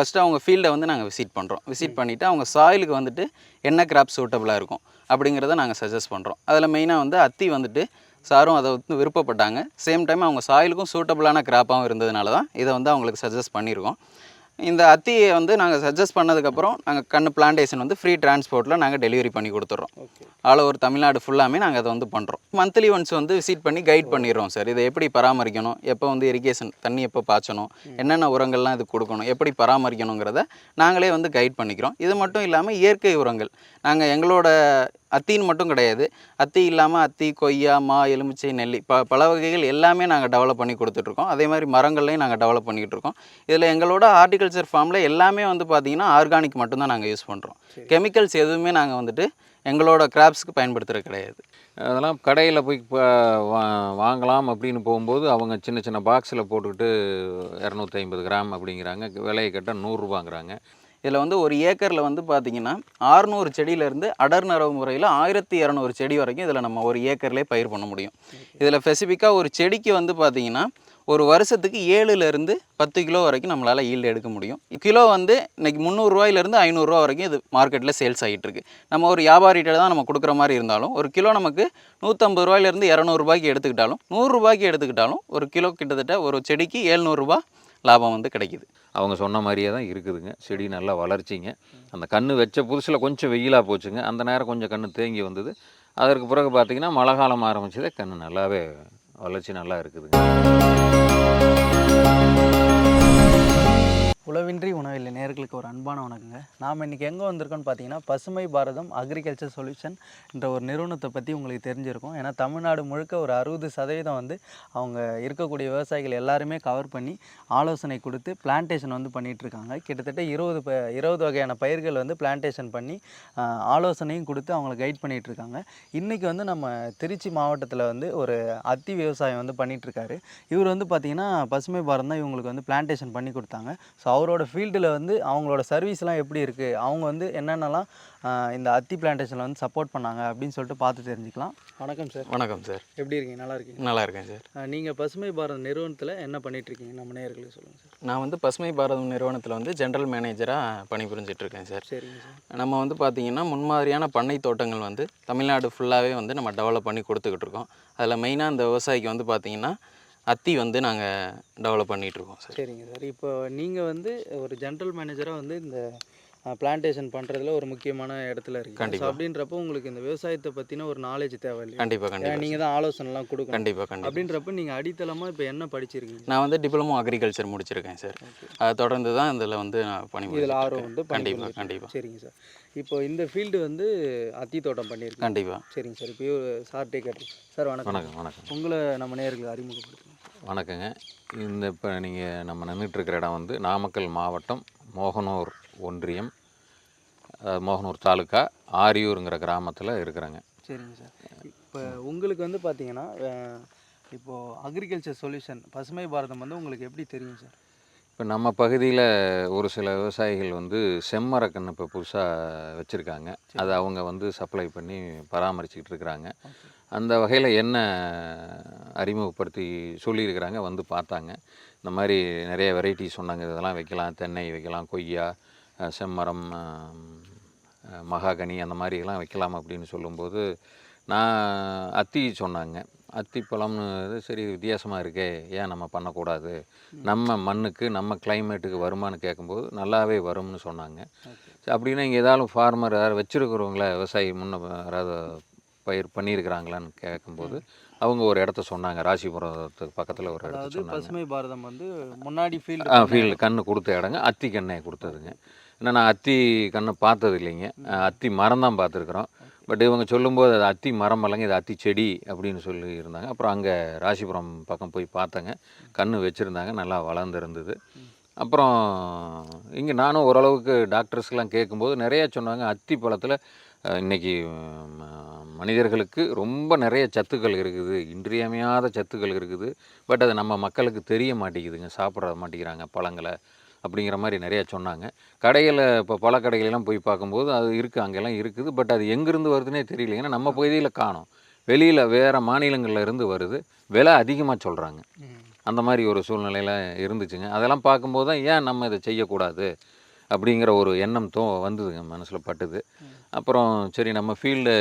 First அவங்க ஃபீல்டை வந்து நாங்கள் விசிட் பண்ணுறோம் விசிட் பண்ணிவிட்டு அவங்க சாயிலுக்கு வந்துட்டு என்ன கிராப் சூட்டபுளாக இருக்கும் அப்படிங்கிறத நாங்கள் சஜஸ்ட் பண்ணுறோம் அதில் மெயினாக வந்து அத்தி வந்துட்டு சாரும் அதை வந்து விருப்பப்பட்டாங்க. சேம் டைம் அவங்க சாயிலுக்கும் சூட்டபுளான கிராப்பாகவும் இருந்ததுனால தான் இதை வந்து அவங்களுக்கு சஜஸ்ட் பண்ணியிருக்கோம் இந்த அத்தியை வந்து நாங்கள் சஜஸ்ட் பண்ணதுக்கப்புறம் நாங்கள் கண்ணு பிளான்டேஷன் வந்து ஃப்ரீ டிரான்ஸ்போர்ட்டில் நாங்கள் டெலிவரி பண்ணி கொடுத்துட்றோம். ஆல் ஓவர் தமிழ்நாடு ஃபுல்லாமே நாங்கள் அதை வந்து பண்ணுறோம் மந்த்லி ஒன்ஸ் வந்து விசிட் பண்ணி கைட் பண்ணிடுறோம் சார் இதை எப்படி பராமரிக்கணும்? எப்போ வந்து இரிகேஷன் தண்ணி எப்போ பாய்ச்சணும்? என்னென்ன உரங்கள்லாம் இது கொடுக்கணும்? எப்படி பராமரிக்கணுங்கிறத நாங்களே வந்து கைட் பண்ணிக்கிறோம். இது மட்டும் இல்லாமல் இயற்கை உரங்கள். நாங்கள் எங்களோட அத்தின்னு மட்டும் கிடையாது. அத்தி இல்லாமல் அத்தி கொய்யா மா எலுமிச்சை நெல்லி ப பல வகைகள் எல்லாமே நாங்கள் டெவலப் பண்ணி கொடுத்துட்ருக்கோம். அதே மாதிரி மரங்கள்லையும் நாங்கள் டெவலப் பண்ணிக்கிட்டு இருக்கோம் இதில் எங்களோட ஹார்டிகல்ச்சர் ஃபார்மில் எல்லாமே வந்து பார்த்திங்கன்னா ஆர்கானிக் மட்டும்தான் நாங்கள் யூஸ் பண்ணுறோம் கெமிக்கல்ஸ் எதுவுமே நாங்கள் வந்துட்டு எங்களோட கிராப்ஸ்க்கு பயன்படுத்துறது கிடையாது. அதெல்லாம் கடையில் போய் வாங்கலாம் அப்படின்னு போகும்போது அவங்க சின்ன சின்ன பாக்ஸில் போட்டுக்கிட்டு இரநூத்தி ஐம்பது கிராம் அப்படிங்கிறாங்க. விலையை கேட்டால் நூறுரூபாங்கிறாங்க இதில் வந்து ஒரு ஏக்கரில் வந்து பார்த்தீங்கன்னா ஆறுநூறு செடியிலேருந்து அடர் நரவு முறையில் ஆயிரத்தி இரநூறு செடி வரைக்கும் இதில் நம்ம ஒரு ஏக்கர்லேயே பயிர் பண்ண முடியும். இதில் ஸ்பெசிஃபிக்காக ஒரு செடிக்கு வந்து பார்த்தீங்கன்னா ஒரு வருஷத்துக்கு ஏழுலேருந்து பத்து கிலோ வரைக்கும் நம்மளால் ஈல்டு எடுக்க முடியும். கிலோ வந்து இன்றைக்கி முந்நூறுரூவாயிலேருந்து ஐநூறுரூவா வரைக்கும் இது மார்க்கெட்டில் சேல்ஸ் ஆகிட்டு இருக்கு. நம்ம ஒரு வியாபாரிகிட்ட தான் நம்ம கொடுக்குற மாதிரி இருந்தாலும் ஒரு கிலோ நமக்கு நூற்றம்பது ரூபாயிலேருந்து இரநூறுபாய்க்கு எடுத்துக்கிட்டாலும் நூறுரூபாய்க்கு எடுத்துக்கிட்டாலும் ஒரு கிலோ கிட்டத்தட்ட ஒரு செடிக்கு ஏழ்நூறுரூபா லாபம் வந்து கிடைக்கிது. அவங்க சொன்ன மாதிரியே தான் இருக்குதுங்க. செடி நல்லா வளர்ச்சிங்க. அந்த கன்று வச்ச புதுசில் கொஞ்சம் வெயிலாக போச்சுங்க. அந்த நேரம் கொஞ்சம் கன்று தேங்கி வந்தது. அதற்கு பிறகு பார்த்தீங்கன்னா மழை காலம் ஆரம்பிச்சதே கன்று நல்லாவே வளர்ச்சி நல்லா இருக்குதுங்க. உழவின்றி உணவில்லை. நேர்களுக்கு ஒரு அன்பான வணக்கங்க. நாம் இன்றைக்கி எங்கே வந்திருக்கோம்னு பார்த்தீங்கன்னா பசுமை பாரதம் அக்ரிகல்ச்சர் சொல்யூஷன் என்ற ஒரு நிறுவனத்தை பற்றி உங்களுக்கு தெரிஞ்சிருக்கும். ஏன்னா தமிழ்நாடு முழுக்க ஒரு அறுபது சதவீதம் வந்து அவங்க இருக்கக்கூடிய விவசாயிகள் எல்லாருமே கவர் பண்ணி ஆலோசனை கொடுத்து பிளான்டேஷன் வந்து பண்ணிகிட்ருக்காங்க இருக்காங்க கிட்டத்தட்ட இருபது ப இருபது வகையான பயிர்கள் வந்து பிளான்டேஷன் பண்ணி ஆலோசனையும் கொடுத்து அவங்கள கைட் பண்ணிகிட்ருக்காங்க இருக்காங்க இன்றைக்கி வந்து நம்ம திருச்சி மாவட்டத்தில் வந்து ஒரு அத்தி விவசாயம் வந்து பண்ணிகிட்ருக்காரு இவர் வந்து பார்த்திங்கன்னா பசுமை பாரதம் தான் இவங்களுக்கு வந்து பிளான்டேஷன் பண்ணி கொடுத்தாங்க. ஸோ அவரோட ஃபீல்டில் வந்து அவங்களோட சர்வீஸ்லாம் எப்படி இருக்குது அவங்க வந்து என்னென்னலாம் இந்த அத்தி பிளான்டேஷனில் வந்து சப்போர்ட் பண்ணாங்க அப்படின்னு சொல்லிட்டு பார்த்து தெரிஞ்சுக்கலாம். வணக்கம் சார். வணக்கம் சார். எப்படி இருக்கீங்க? நல்லா இருக்கீங்க நல்லா இருக்கேன் சார். நீங்கள் பசுமை பாரத் நிறுவனத்தில் என்ன பண்ணிட்டு இருக்கீங்க? நம்ம நேயர்களுக்கு சொல்லுங்கள் சார். நான் வந்து பசுமை பாரதம் நிறுவனத்தில் வந்து ஜென்ரல் மேனேஜராக பணிபுரிஞ்சிட்டு இருக்கேன் சார். சரிங்க சார். நம்ம வந்து பார்த்திங்கன்னா முன்மாதிரியான பண்ணை தோட்டங்கள் வந்து தமிழ்நாடு ஃபுல்லாகவே வந்து நம்ம டெவலப் பண்ணி கொடுத்துக்கிட்டு இருக்கோம். அதில் மெயினாக இந்த விவசாயிக்கு வந்து பார்த்திங்கன்னா அத்தி வந்து நாங்கள் டெவலப் பண்ணிகிட்ருக்கோம் சார் சரிங்க சார் இப்போ நீங்கள் வந்து ஒரு ஜென்ரல் மேனேஜராக வந்து இந்த பிளான்டேஷன் பண்ணுறதுல ஒரு முக்கியமான இடத்துல இருக்கீங்க. ஸோ கண்டிப்பா. அப்படின்றப்போ உங்களுக்கு இந்த விவசாயத்தை பற்றின ஒரு நாலேஜ் தேவை இல்லையா? கண்டிப்பாக கண்டிப்பாக நீங்கள் தான் ஆலோசனைலாம் கொடுக்கணும். கண்டிப்பாக கண்டிப்பாக அப்படின்றப்ப நீங்கள் அடித்தளமாக இப்போ என்ன படிச்சிருக்கீங்க? நான் வந்து டிப்ளமோ அக்ரிகல்ச்சர் முடிச்சிருக்கேன் சார் அதை தொடர்ந்து தான் இதில் வந்து நான் பணி இதில் ஆர்வம் வந்து கண்டிப்பாக கண்டிப்பாக சரிங்க சார் இப்போ இந்த ஃபீல்டு வந்து அத்தி தோட்டம் பண்ணியிருக்கேன் கண்டிப்பாக சரிங்க சார் இப்போ சார்ட்டே கேட்டேன் சார் வணக்கம். வணக்கம் வணக்கம். உங்களை நம்ம நேர்களுக்கு அறிமுகப்படுத்துங்க வணக்கங்க. இந்த இப்போ நீங்கள் நம்ம நின்றுட்டுருக்கிற இடம் வந்து நாமக்கல் மாவட்டம் மோகனூர் ஒன்றியம் மோகனூர் தாலுக்கா ஆரியூருங்கிற கிராமத்தில் இருக்கிறேங்க. சரிங்க சார். இப்போ உங்களுக்கு வந்து பார்த்தீங்கன்னா அஹ், இப்போ அக்ரிகல்ச்சர் சொல்யூஷன் பசுமை பாரதம் வந்து உங்களுக்கு எப்படி தெரியும் சார்? இப்போ நம்ம பகுதியில் ஒரு சில விவசாயிகள் வந்து செம்மரக்கன்று இப்போ புதுசாக வச்சுருக்காங்க. அதை அவங்க வந்து சப்ளை பண்ணி பராமரிச்சுக்கிட்டு இருக்கிறாங்க. அந்த வகையில் என்ன அறிமுகப்படுத்தி சொல்லியிருக்கிறாங்க வந்து பார்த்தாங்க. இந்த மாதிரி நிறைய வெரைட்டி சொன்னாங்க. இதெல்லாம் வைக்கலாம். தென்னை வைக்கலாம். கொய்யா செம்மரம் மகாகனி அந்த மாதிரிலாம் வைக்கலாம் அப்படின்னு சொல்லும்போது நான் அத்தி சொன்னாங்க. அத்திப்பழம்னு இது சரி வித்தியாசமாக இருக்கே. ஏன் நம்ம பண்ணக்கூடாது? நம்ம மண்ணுக்கு நம்ம கிளைமேட்டுக்கு வருமானு கேட்கும்போது நல்லாவே வரும்னு சொன்னாங்க. சரி, அப்படின்னா இங்கே ஏதாவது ஃபார்மர் யாராவது வச்சுருக்கிறவங்கள? விவசாயி முன்ன யாராவது பயிர் பண்ணியிருக்கிறாங்களான்னு கேட்கும்போது அவங்க ஒரு இடத்த சொன்னாங்க. ராசிபுரத்துக்கு பக்கத்தில் ஒரு இடத்த சொன்னாங்க. பசுமை பாரதம் வந்து முன்னாடி ஃபீல்டு ஃபீல்டு கன்று கொடுத்த இடங்க. அத்தி கண்ணை கொடுத்ததுங்க. ஏன்னா நான் அத்தி கண்ணை பார்த்தது இல்லைங்க. அத்தி மரம் தான் பார்த்துருக்குறோம். பட் இவங்க சொல்லும்போது அது அத்தி மரம் இல்லைங்க இது அத்தி செடி அப்படின்னு சொல்லி இருந்தாங்க. அப்புறம் அங்கே ராசிபுரம் பக்கம் போய் பார்த்தேங்க. கன்று வச்சுருந்தாங்க. நல்லா வளர்ந்துருந்தது. அப்புறம் இங்கே நானும் ஓரளவுக்கு டாக்டர்ஸ்க்கெலாம் கேட்கும்போது நிறைய சொன்னாங்க. அத்தி பழத்தில் இன்னைக்கு ம- மனிதர்களுக்கு ரொம்ப நிறைய சத்துக்கள் இருக்குது. இன்றியமையாத சத்துக்கள் இருக்குது. பட் அது நம்ம மக்களுக்கு தெரிய மாட்டேங்குதுங்க. சாப்பிட மாட்டேங்கிறாங்க பழங்களை அப்படிங்கிற மாதிரி நிறைய சொன்னாங்க. கடையில் இப்போ பல கடைகளெல்லாம் போய் பார்க்கும்போது அது இருக்குது அங்கெல்லாம் இருக்குது. பட் அது எங்கேருந்து வருதுன்னே தெரியல. ஏன்னா நம்ம பகுதியில் காணோம். வெளியில் வேறு மாநிலங்கள்ல இருந்து வருது. விலை அதிகமாக சொல்கிறாங்க அந்த மாதிரி ஒரு சூழ்நிலையில் இருந்துச்சுங்க. அதெல்லாம் பார்க்கும்போது தான் ஏன் நம்ம இதை செய்யக்கூடாது? அப்படிங்கிற ஒரு எண்ணம் தோ வந்ததுங்க மனசில் பட்டுது. அப்புறம் சரி நம்ம ஃபீல்டு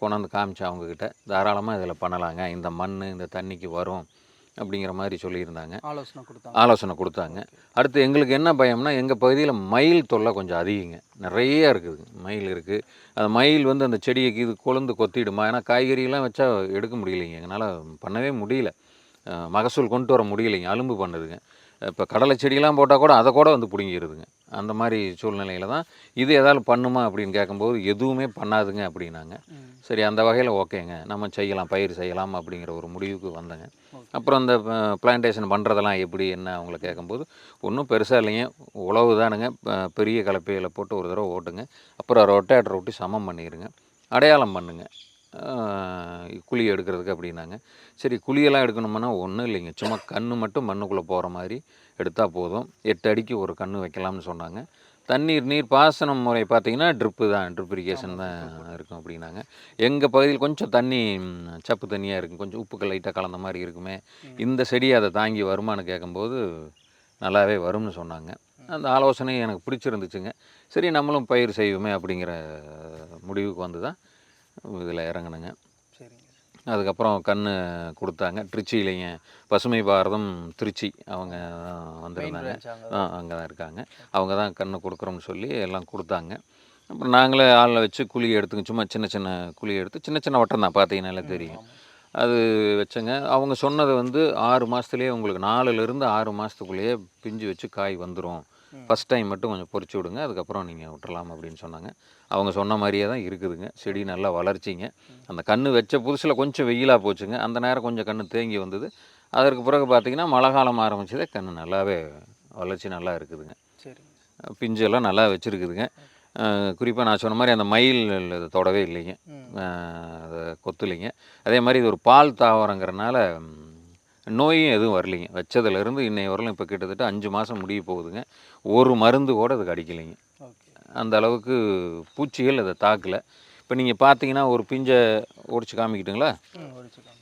கொண்டாந்து காமிச்சேன் அவங்கக்கிட்ட தாராளமாக இதில் பண்ணலாங்க. இந்த மண் இந்த தண்ணிக்கு வரும் அப்படிங்கிற மாதிரி சொல்லியிருந்தாங்க. ஆலோசனை கொடுத்தாங்க. ஆலோசனை கொடுத்தாங்க. அடுத்து எங்களுக்கு என்ன பயம்னா எங்கள் பகுதியில் மயில் தொல்லை கொஞ்சம் அதிகங்க. நிறைய இருக்குது மயில் இருக்குது அந்த மயில் வந்து அந்த செடியை இது கொழுந்து கொத்திடுமா? ஏன்னா காய்கறியெல்லாம் வச்சா எடுக்க முடியலைங்க. எங்களால் பண்ணவே முடியல. மகசூல் கொண்டு வர முடியலைங்க. அலும்பு பண்ணுதுங்க. இப்போ கடலை செடியெல்லாம் போட்டால் கூட அதை கூட வந்து பிடுங்கிடுதுங்க அந்த மாதிரி சூழ்நிலையில் தான் இது ஏதாவது பண்ணுமா அப்படின்னு கேட்கும்போது எதுவுமே பண்ணாதுங்க அப்படின்னாங்க. சரி அந்த வகையில் ஓகேங்க. நம்ம செய்யலாம் பயிர் செய்யலாம் அப்படிங்கிற ஒரு முடிவுக்கு வந்தேங்க. அப்புறம் அந்த பிளான்டேஷன் பண்ணுறதெல்லாம் எப்படி என்ன அவங்கள கேட்கும்போது ஒன்றும் பெருசாக இல்லைங்க. உழவு தானுங்க. பெரிய கலப்பையில் போட்டு ஒரு தடவை ஓட்டுங்க. அப்புறம் ரொட்டேட்டர் ஒட்டி சமம் பண்ணிடுங்க அடையாளம் பண்ணுங்க. குழி எடுக்கிறதுக்கு அப்படின்னாங்க. சரி குழியெல்லாம் எடுக்கணும்னா ஒன்றும் இல்லைங்க. சும்மா கன்று மட்டும் மண்ணுக்குள்ளே போகிற மாதிரி எடுத்தால் போதும். எட்டு அடிக்கு ஒரு கன்று வைக்கலாம்னு சொன்னாங்க. தண்ணீர் நீர் பாசனம் முறை பார்த்தீங்கன்னா ட்ரிப்பு தான். ட்ரிப் இரிகேஷன் தான் இருக்கும் அப்படின்னாங்க. எங்கள் பகுதியில் கொஞ்சம் தண்ணி சப்பு தண்ணியாக இருக்கும். கொஞ்சம் உப்புக்கு லைட்டாக கலந்த மாதிரி இருக்குமே. இந்த செடி அதை தாங்கி வருமானு கேட்கும்போது நல்லாவே வரும்னு சொன்னாங்க. அந்த ஆலோசனை எனக்கு பிடிச்சிருந்துச்சுங்க. சரி நம்மளும் பயிர் செய்வோமே அப்படிங்கிற முடிவுக்கு வந்து தான் இதில் இறங்குனேங்க. அதுக்கப்புறம் கன்று கொடுத்தாங்க. திருச்சியிலைங்க பசுமை பாரதம் திருச்சி அவங்க வந்திருந்தாங்க. அங்கே தான். இருக்காங்க. அவங்க தான் கன்று கொடுக்குறோம்னு சொல்லி எல்லாம் கொடுத்தாங்க. அப்புறம் நாங்களே ஆளில் வச்சு குழி எடுத்துங்க சும்மா சின்ன சின்ன குழி எடுத்து சின்ன சின்ன வட்டம் தான் பார்த்தீங்கன்னாலே தெரியும். அது வச்சங்க. அவங்க சொன்னது வந்து ஆறு மாதத்துலேயே உங்களுக்கு நாலுலேருந்து ஆறு மாதத்துக்குள்ளேயே பிஞ்சு வச்சு காய் வந்துடும் ஃபஸ்ட் டைம் மட்டும் கொஞ்சம் பொறிச்சு விடுங்க அதுக்கப்புறம் நீங்கள் விட்டுறலாம் அப்படின்னு சொன்னாங்க. அவங்க சொன்ன மாதிரியே தான் இருக்குதுங்க. செடி நல்லா வளர்ச்சிங்க. அந்த கன்று வச்ச புதுசில் கொஞ்சம் வெயிலாக போச்சுங்க. அந்த நேரம் கொஞ்சம் கன்று தேங்கி வந்தது. அதற்கு பிறகு பார்த்தீங்கன்னா மழை காலம் ஆரம்பிச்சதே கன்று நல்லாவே வளர்ச்சி நல்லா இருக்குதுங்க. சரிங்க பிஞ்சு எல்லாம் நல்லா வச்சுருக்குதுங்க. குறிப்பாக நான் சொன்ன மாதிரி அந்த மயில் தொடவே இல்லைங்க. அதை கொத்துலைங்க. அதே மாதிரி இது ஒரு பால் தாவரங்கிறனால நோயும் எதுவும் வரலைங்க. வச்சதுலேருந்து இன்னைய வரலும் இப்போ கிட்டத்தட்ட அஞ்சு மாதம் முடிய போகுதுங்க. ஒரு மருந்து கூட அதுக்கு அடிக்கலைங்க. ஓகே. அந்த அளவுக்கு பூச்சிகள் அதை தாக்கலை. இப்போ நீங்கள் பார்த்தீங்கன்னா ஒரு பிஞ்சை உடைச்சு காமிக்கிட்டுங்களா? ம் ஒழிச்சுக்காங்க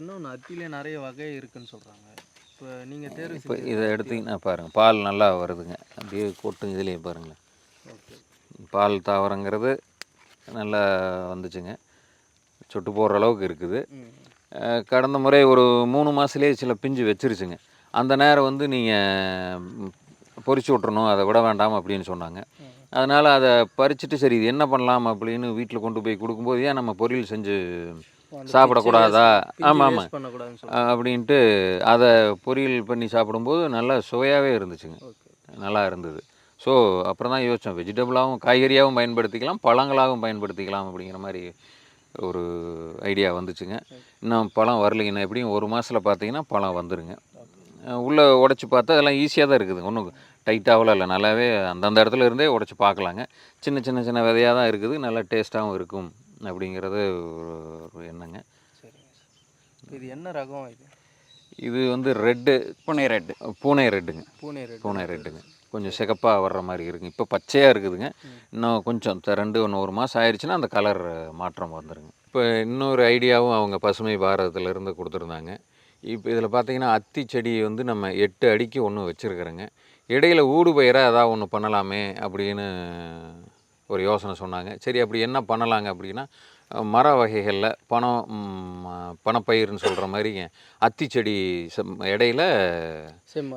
இன்னொன்று அத்திலே நிறைய வகை இருக்குன்னு சொல்கிறாங்க இப்போ நீங்கள் தேர்வு இப்போ இதை எடுத்தீங்கன்னா பாருங்கள் பால் நல்லா வருதுங்க. அப்படியே கொட்டும் இதுலேயே பாருங்களேன். பால் தாவரங்கிறது நல்லா வந்துச்சுங்க. சொட்டு போடுற அளவுக்கு இருக்குது. கடந்த முறை ஒரு மூணு மாதத்துலேயே சில பிஞ்சு வச்சிருச்சுங்க. அந்த நேரம் வந்து நீங்கள் பொறிச்சு விட்றணும் அதை விட வேண்டாம் அப்படின்னு சொன்னாங்க. அதனால் அதை பறிச்சுட்டு சரி இது என்ன பண்ணலாம் அப்படின்னு வீட்டில் கொண்டு போய் கொடுக்கும்போது ஏன் நம்ம பொரியல் செஞ்சு சாப்பிடக்கூடாதா? ஆமாம் ஆமாம் அப்படின்ட்டு அதை பொரியல் பண்ணி சாப்பிடும்போது நல்லா சுவையாகவே இருந்துச்சுங்க. நல்லா இருந்தது. ஸோ அப்புறம் தான் யோசித்தோம் வெஜிடபிளாகவும் காய்கறியாகவும் பயன்படுத்திக்கலாம் பழங்களாகவும் பயன்படுத்திக்கலாம் அப்படிங்கிற மாதிரி ஒரு ஐடியா வந்துச்சுங்க. இன்னும் பழம் வரலைங்க. இன்னும் எப்படியும் ஒரு மாதத்தில் பார்த்தீங்கன்னா பழம் வந்துருங்க. அஹ் உள்ளே உடச்சி பார்த்தா அதெல்லாம் ஈஸியாக தான் இருக்குது. ஒன்றும் டைட்டாகலாம் இல்லை. நல்லாவே அந்தந்த இடத்துல இருந்தே உடச்சி பார்க்கலாங்க. சின்ன சின்ன சின்ன விதையாக தான் இருக்குது. நல்லா டேஸ்ட்டாகவும் இருக்கும் அப்படிங்கிறது ஒரு எண்ணங்க. இது என்ன ரகம் இது? இது வந்து ரெட்டு புனே ரெட்டு பூனை ரெட்டுங்க பூனே ரெட் பூனை ரெட்டுங்க கொஞ்சம் சிகப்பாக வர்ற மாதிரி இருக்குங்க. இப்போ பச்சையாக இருக்குதுங்க. இன்னும் கொஞ்சம் ரெண்டு ஒன்று ஒரு மாதம் ஆயிடுச்சுன்னா அந்த கலர் மாற்றம் வந்துருங்க. இப்போ இன்னொரு ஐடியாவும் அவங்க பசுமை பாரதத்திலேருந்து கொடுத்துருந்தாங்க. இப்போ இதில் பார்த்தீங்கன்னா அத்தி செடி வந்து நம்ம எட்டு அடிக்கு ஒன்று வச்சுருக்குறோங்க. இடையில ஊடு பயிராக ஏதாவது ஒன்று பண்ணலாமே அப்படின்னு ஒரு யோசனை சொன்னாங்க. சரி அப்படி என்ன பண்ணலாங்க அப்படின்னா மர வகைகளில் பணம் பணப்பயிர்னு சொல்கிற மாதிரிங்க. அத்தி செடி செம் இடையில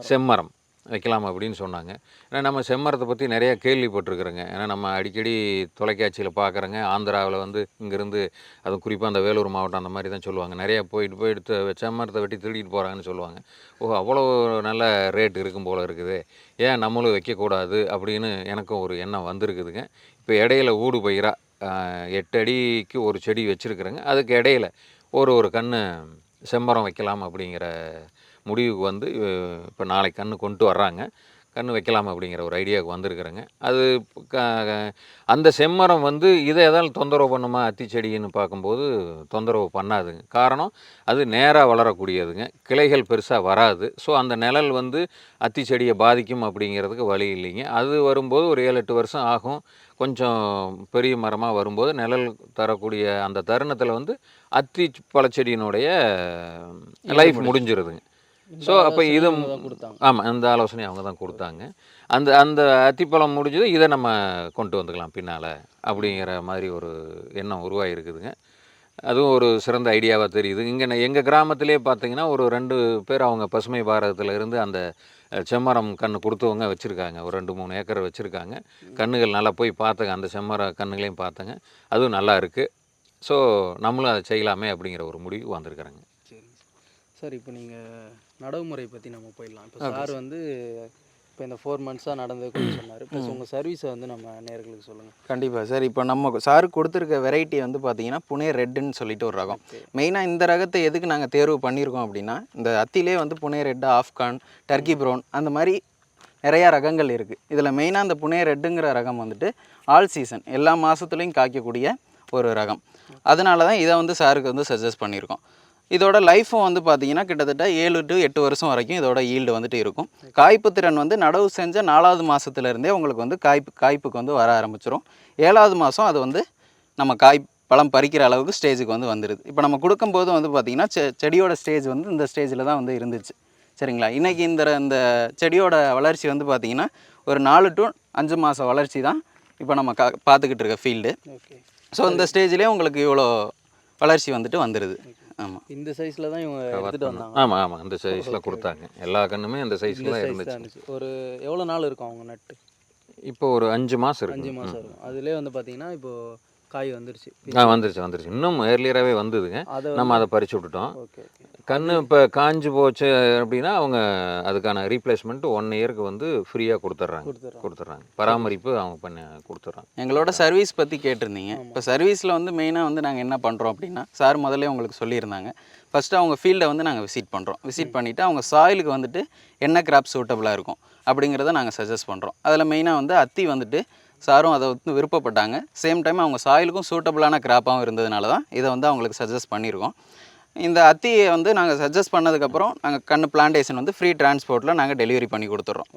செம்மரம். வைக்கலாம் அப்படின்னு சொன்னாங்க. ஏன்னா நம்ம செம்மரத்தை பற்றி நிறையா கேள்விப்பட்டிருக்கிறோங்க. ஏன்னா நம்ம அடிக்கடி தொலைக்காட்சியில் பார்க்குறோங்க ஆந்திராவில் வந்து இங்கேருந்து அதுவும் குறிப்பாக அந்த வேலூர் மாவட்டம் அந்த மாதிரி தான் சொல்லுவாங்க. நிறையா போயிட்டு போயிட்டு செம்மரத்தை வெட்டி திருடிட்டு போகிறாங்கன்னு சொல்லுவாங்க. ஓ அவ்வளோ நல்ல ரேட் இருக்கும் போல் இருக்குது. ஏன் நம்மளும் வைக்கக்கூடாது அப்படின்னு எனக்கும் ஒரு எண்ணம் வந்திருக்குதுங்க. இப்போ இடையில ஊடு பயிராக எட்டு அடிக்கு ஒரு செடி வச்சுருக்குறேங்க. அதுக்கு இடையில ஒரு ஒரு கன்று செம்மரம் வைக்கலாம் அப்படிங்கிற முடிவுக்கு வந்து இப்போ நாளைக்கு கன்று கொண்டு வர்றாங்க. கன்று வைக்கலாம் அப்படிங்கிற ஒரு ஐடியாவுக்கு வந்திருக்கிறேங்க. அது க- அந்த செம்மரம் வந்து இதை எதாவது தொந்தரவு பண்ணுமா? அத்தி செடின்னு பார்க்கும்போது தொந்தரவு பண்ணாதுங்க. காரணம் அது நேராக வளரக்கூடியதுங்க. கிளைகள் பெருசாக வராது. ஸோ அந்த நிழல் வந்து அத்தி செடியை பாதிக்கும் அப்படிங்கிறதுக்கு வழி இல்லைங்க. அது வரும்போது ஒரு ஏழு எட்டு வருஷம் ஆகும். கொஞ்சம் பெரிய மரமாக வரும்போது நிழல் தரக்கூடிய அந்த தருணத்தில் வந்து அத்தி பழச்செடியினுடைய லைஃப் முடிஞ்சிருதுங்க. ஸோ அப்போ இது கொடுத்தாங்க. ஆமாம் அந்த ஆலோசனை அவங்க தான் கொடுத்தாங்க. அந்த அந்த அத்திப்பழம் முடிஞ்சது இதை நம்ம கொண்டு வந்துக்கலாம் பின்னால் அப்படிங்கிற மாதிரி ஒரு எண்ணம் உருவாகிருக்குதுங்க அதுவும் ஒரு சிறந்த ஐடியாவாக தெரியுது. இங்கே எங்கள் கிராமத்திலே பார்த்தீங்கன்னா ஒரு ரெண்டு பேர் அவங்க பசுமை பாரதத்தில் இருந்து அந்த செம்மரம் கன்று கொடுத்தவங்க வச்சுருக்காங்க. ஒரு ரெண்டு மூணு ஏக்கர் வச்சுருக்காங்க. கன்றுகள் நல்லா போய் பார்த்தங்க. அந்த செம்மர கன்றுகளையும் பார்த்தங்க. அதுவும் நல்லா இருக்குது ஸோ நம்மளும் அதை செய்யலாமே அப்படிங்கிற ஒரு முடிவுக்கு வந்திருக்கிறேங்க. சார். சார் இப்போ நீங்கள் நடவு முறை பற்றி நம்ம போயிடலாம். இப்போ சார் வந்து இப்போ இந்த ஃபோர் மந்த்ஸாக கொஞ்சம் சொன்னார். ப்ளஸ் உங்கள் சர்வீஸை வந்து நம்ம நேர்களுக்கு சொல்லுங்கள் கண்டிப்பாக சார். இப்போ நம்ம சார் கொடுத்துருக்க வெரைட்டி வந்து பார்த்தீங்கன்னா புனே ரெட்டுன்னு சொல்லிட்டு ஒரு ரகம். மெயினாக இந்த ரகத்தை எதுக்கு நாங்கள் தேர்வு பண்ணியிருக்கோம் அப்படின்னா இந்த அத்திலே வந்து Pune red Afghan Turkey brown அந்த மாதிரி நிறையா ரகங்கள் இருக்குது இதில் மெயினாக அந்த புனே ரெட்டுங்கிற ரகம் வந்துட்டு ஆல் சீசன் எல்லா மாதத்துலேயும் காய்க்கக்கூடிய ஒரு ரகம். அதனால தான் இதை வந்து சாருக்கு வந்து சஜஸ்ட் பண்ணியிருக்கோம். இதோட லைஃப்பும் வந்து பார்த்தீங்கன்னா கிட்டத்தட்ட ஏழு டு எட்டு வருஷம் வரைக்கும் இதோட ஈல்டு வந்துட்டு இருக்கும். காய்ப்பு திறன் வந்து நடவு செஞ்ச நாலாவது மாசத்துல இருந்தே உங்களுக்கு வந்து காய்ப்பு காய்ப்புக்கு வந்து வர ஆரம்பிச்சிரும். ஏழாவது மாதம் அது வந்து நம்ம காய் பழம் பறிக்கிற அளவுக்கு ஸ்டேஜுக்கு வந்து வந்துடுது இப்போ நம்ம கொடுக்கும்போது வந்து பார்த்திங்கன்னா செ செடியோட ஸ்டேஜ் வந்து இந்த ஸ்டேஜில் தான் வந்து இருந்துச்சு. சரிங்களா? இன்றைக்கி இந்த இந்த செடியோட வளர்ச்சி வந்து பார்த்திங்கன்னா ஒரு நாலு டு அஞ்சு மாத வளர்ச்சி தான் இப்போ நம்ம கா பார்த்துக்கிட்டு இருக்க ஃபீல்டு ஓகே ஸோ இந்த ஸ்டேஜ்லேயே உங்களுக்கு இவ்வளோ வளர்ச்சி வந்துட்டு வந்துடுது ஆமாம் இந்த சைஸில் தான் இவங்க எடுத்துகிட்டு வந்தாங்க. ஆமாம் ஆமாம் அந்த சைஸில் கொடுத்தாங்க. எல்லா கண்ணுமே அந்த சைஸில் இருந்துச்சு. ஒரு எவ்வளோ நாள் இருக்கும் அவங்க நட்டு? இப்போ ஒரு அஞ்சு மாதம் அஞ்சு இருக்கு மாதம் இருக்கும். அதுலேயே வந்து பார்த்தீங்கன்னா இப்போ காய் வந்துருச்சு. ஆ வந்துருச்சு வந்துருச்சு. இன்னும் ஏர்லியராகவே வந்ததுங்க. அதை நம்ம அதை பறிச்சு விட்டுட்டோம். கன்று இப்போ காஞ்சு போச்சு அப்படின்னா அவங்க அதுக்கான ரீப்ளேஸ்மெண்ட் ஒன் இயருக்கு வந்து ஃப்ரீயாக கொடுத்துட்றாங்க. கொடுத்துட்றாங்க. பராமரிப்பு அவங்க பண்ண கொடுத்துட்றாங்க. எங்களோட சர்வீஸ் பற்றி கேட்டிருந்தீங்க. இப்போ சர்வீஸில் வந்து மெயினாக வந்து நாங்கள் என்ன பண்ணுறோம் அப்படின்னா சார் முதல்ல உங்களுக்கு சொல்லியிருந்தாங்க. ஃபஸ்ட்டு அவங்க ஃபீல்டை வந்து நாங்கள் விசிட் பண்ணுறோம் விசிட் பண்ணிவிட்டு அவங்க சாயிலுக்கு வந்துட்டு என்ன கிராப் சூட்டபுளாக இருக்கும் அப்படிங்கிறத நாங்கள் சஜஸ்ட் பண்ணுறோம் அதில் மெயினாக வந்து அத்தி வந்துட்டு சாரும் அதை வந்து விருப்பப்பட்டாங்க. சேம் டைம் அவங்க சாயிலுக்கும் சூட்டபுளான கிராப்பாகவும் இருந்ததுனால தான் இதை வந்து அவங்களுக்கு சஜஸ்ட் பண்ணியிருக்கோம். இந்த அத்தியை வந்து நாங்கள் சஜஸ்ட் பண்ணதுக்கப்புறம் நாங்கள் கண்ணு பிளான்டேஷன் வந்து ஃப்ரீ டிரான்ஸ்போர்ட்டில் நாங்கள் டெலிவரி பண்ணி கொடுத்துட்றோம்.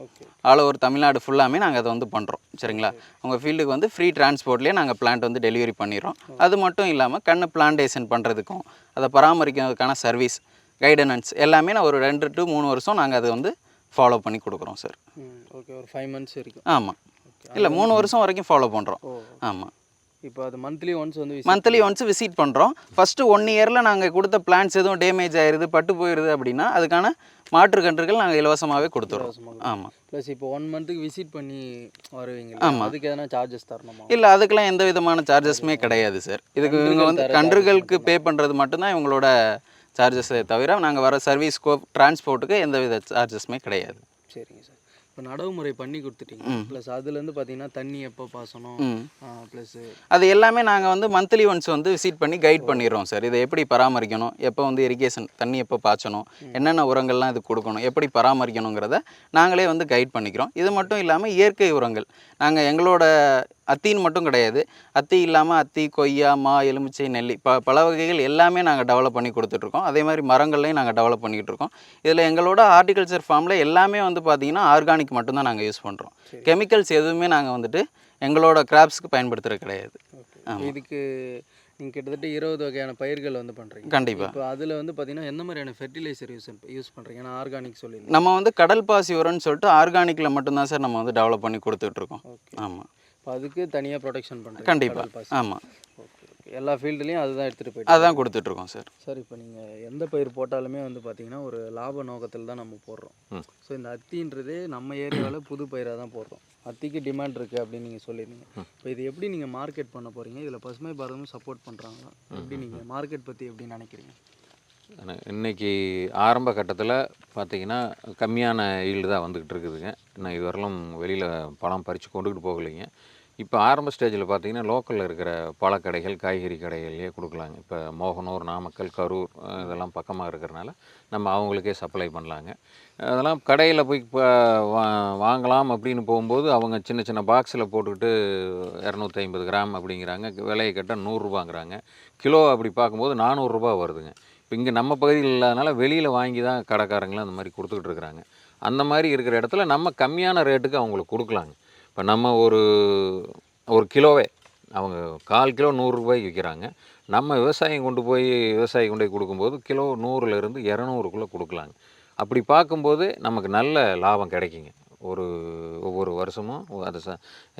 ஆல் ஓவர் தமிழ்நாடு ஃபுல்லாமே நாங்கள் அதை வந்து பண்ணுறோம் சரிங்களா? உங்கள் ஃபீல்டுக்கு வந்து ஃப்ரீ டிரான்ஸ்போர்ட்லேயே நாங்கள் பிளான்ட் வந்து டெலிவரி பண்ணிடுறோம். அது மட்டும் இல்லாமல் கண்ணு பிளான்டேஷன் பண்ணுறதுக்கும் அதை பராமரிக்கிறதுக்கான சர்வீஸ் கைடனன்ஸ் எல்லாமே நான் ஒரு ரெண்டு டு மூணு வருஷம் நாங்கள் அதை வந்து ஃபாலோ பண்ணி கொடுக்குறோம் சார் ஓகே ஒரு ஃபைவ் மந்த்ஸ் வரைக்கும். ஆமாம் இல்லை மூணு வருஷம் வரைக்கும் ஃபாலோ பண்ணுறோம் ஆமாம் இப்போ அது மந்த்லி ஒன்ஸ் வந்து மந்த்லி ஒன்ஸ் விசிட் பண்ணுறோம் ஃபஸ்ட்டு ஒன் இயரில் நாங்கள் கொடுத்த பிளான்ஸ் எதுவும் டேமேஜ் ஆயிடுது பட்டு போயிடுது அப்படின்னா அதுக்கான மாற்று கன்றுகள் நாங்கள் இலவசமாகவே கொடுத்துறோம். இலவசமாக ஆமாம் ப்ளஸ் இப்போ ஒன் மந்த்துக்கு விசிட் பண்ணி வருவீங்க ஆமா. அதுக்கு எதனா சார்ஜஸ் தரணுமா? இல்லை அதுக்கெல்லாம் எந்த விதமான சார்ஜஸுமே கிடையாது சார் இதுக்கு இவங்க வந்து கன்றுகளுக்கு பே பண்ணுறது மட்டும்தான் இவங்களோட சார்ஜஸே தவிர நாங்கள் வர சர்வீஸ் கோ டிரான்ஸ்போர்ட்டுக்கு எந்த வித சார்ஜஸுமே கிடையாது. சரிங்க சார் இப்போ நடவு முறை பண்ணி கொடுத்துட்டீங்க. ப்ளஸ் அதுலேருந்து பார்த்தீங்கன்னா தண்ணி எப்போ பாசணும்? ப்ளஸ் அது எல்லாமே நாங்கள் வந்து மந்த்லி ஒன்ஸ் வந்து விசிட் பண்ணி கைட் பண்ணிடுறோம் சார் இதை எப்படி பராமரிக்கணும்? எப்போ வந்து இரிகேஷன் தண்ணி எப்போ பாய்ச்சணும் என்னென்ன உரங்கள்லாம் இது கொடுக்கணும்? எப்படி பராமரிக்கணுங்கிறத நாங்களே வந்து கைட் பண்ணிக்கிறோம். இது மட்டும் இல்லாமல் இயற்கை உரங்கள். நாங்கள் எங்களோட அத்தின்னு மட்டும் கிடையாது. அத்தி இல்லாமல் அத்தி கொய்யா மா எலுமிச்சை நெல்லி ப பல வகைகள் எல்லாமே நாங்கள் டெவலப் பண்ணி கொடுத்துட்ருக்கோம். அதே மாதிரி மரங்கள்லையும் நாங்கள் டெவலப் பண்ணிக்கிட்டு இருக்கோம் இதில் எங்களோட ஹார்டிகல்ச்சர் ஃபார்மில் எல்லாமே வந்து பார்த்திங்கன்னா ஆர்கானிக் மட்டும்தான் நாங்கள் யூஸ் பண்ணுறோம் கெமிக்கல்ஸ் எதுவுமே நாங்கள் வந்துட்டு எங்களோட கிராப்ஸ்க்கு பயன்படுத்துறது கிடையாது. இதுக்கு நீங்கள் கிட்டத்தட்ட இருபது வகையான பயிர்கள் வந்து பண்ணுறீங்க கண்டிப்பாக இப்போ அதில் வந்து பார்த்தீங்கன்னா எந்த மாதிரியான ஃபெர்டிலைசர் யூஸ் யூஸ் பண்ணுறீங்க ஏன்னா ஆர்கானிக் சொல்லியிருந்தேன் நம்ம வந்து கடல் பாசி உரம்னு சொல்லிட்டு ஆர்கானிக்கில் மட்டும்தான் சார் நம்ம வந்து டெவலப் பண்ணி கொடுத்துட்ருக்கோம். ஆமாம் அதுக்கு தனியாக ப்ரொடெக்ஷன் பண்ணுறீங்க கண்டிப்பாக ஆமாம் எல்லா ஃபீல்டுலேயும் அதுதான் எடுத்துகிட்டு போயிட்டு அதான் கொடுத்துட்ருக்கோம் சார். சார் இப்போ நீங்கள் எந்த பயிர் போட்டாலுமே வந்து பார்த்தீங்கன்னா ஒரு லாப நோக்கத்தில் தான் நம்ம போடுறோம். ஸோ இந்த அத்தின்றதே நம்ம ஏரியாவில் புது பயிராக தான் போடுறோம். அத்திக்கு டிமாண்ட் இருக்குது அப்படின்னு நீங்கள் சொல்லியிருந்தீங்க. இப்போ இது எப்படி நீங்கள் மார்க்கெட் பண்ண போகிறீங்க இதில் பசுமை பாரதமும் சப்போர்ட் பண்ணுறாங்களா எப்படி நீங்கள் மார்க்கெட் பற்றி எப்படி நினைக்கிறீங்க? ஆனா, இன்னைக்கு ஆரம்ப கட்டத்தில் பார்த்தீங்கன்னா கம்மியான ஈல்டு தான் வந்துக்கிட்டு இருக்குதுங்க. இன்னும் இதுவரையிலும் வெளியில் பழம் பறித்து கொண்டுக்கிட்டு போகலைங்க. இப்போ ஆரம்ப ஸ்டேஜில் பார்த்தீங்கன்னா லோக்கலில் இருக்கிற பழக்கடைகள் காய்கறி கடைகள்லேயே கொடுக்கலாங்க. இப்போ மோகனூர் நாமக்கல் கரூர் இதெல்லாம் பக்கமாக இருக்கிறனால நம்ம அவங்களுக்கே சப்ளை பண்ணலாங்க. அதெல்லாம் கடையில் போய் இப்போ வா வாங்கலாம் அப்படின்னு போகும்போது அவங்க சின்ன சின்ன பாக்ஸில் போட்டுக்கிட்டு இரநூத்தி ஐம்பது கிராம் அப்படிங்கிறாங்க. விலையை கேட்டால் நூறுரூபாங்கிறாங்க கிலோ அப்படி பார்க்கும்போது நானூறுரூபா வருதுங்க. இப்போ இங்கே நம்ம பகுதியில் இல்லாதனால வெளியில் வாங்கி தான் கடைக்காரங்களும் அந்த மாதிரி கொடுத்துக்கிட்டு இருக்கிறாங்க. அந்த மாதிரி இருக்கிற இடத்துல நம்ம கம்மியான ரேட்டுக்கு அவங்களுக்கு கொடுக்கலாங்க. இப்போ நம்ம ஒரு ஒரு கிலோவே அவங்க கால் கிலோ நூறுரூபாய்க்கு விற்கிறாங்க. நம்ம விவசாயம் கொண்டு போய் விவசாயி கொண்டு போய் கொடுக்கும்போது கிலோ நூறுலேருந்து இரநூறுக்குள்ளே கொடுக்கலாங்க. அப்படி பார்க்கும்போது நமக்கு நல்ல லாபம் கிடைக்குங்க. ஒரு ஒவ்வொரு வருஷமும் அது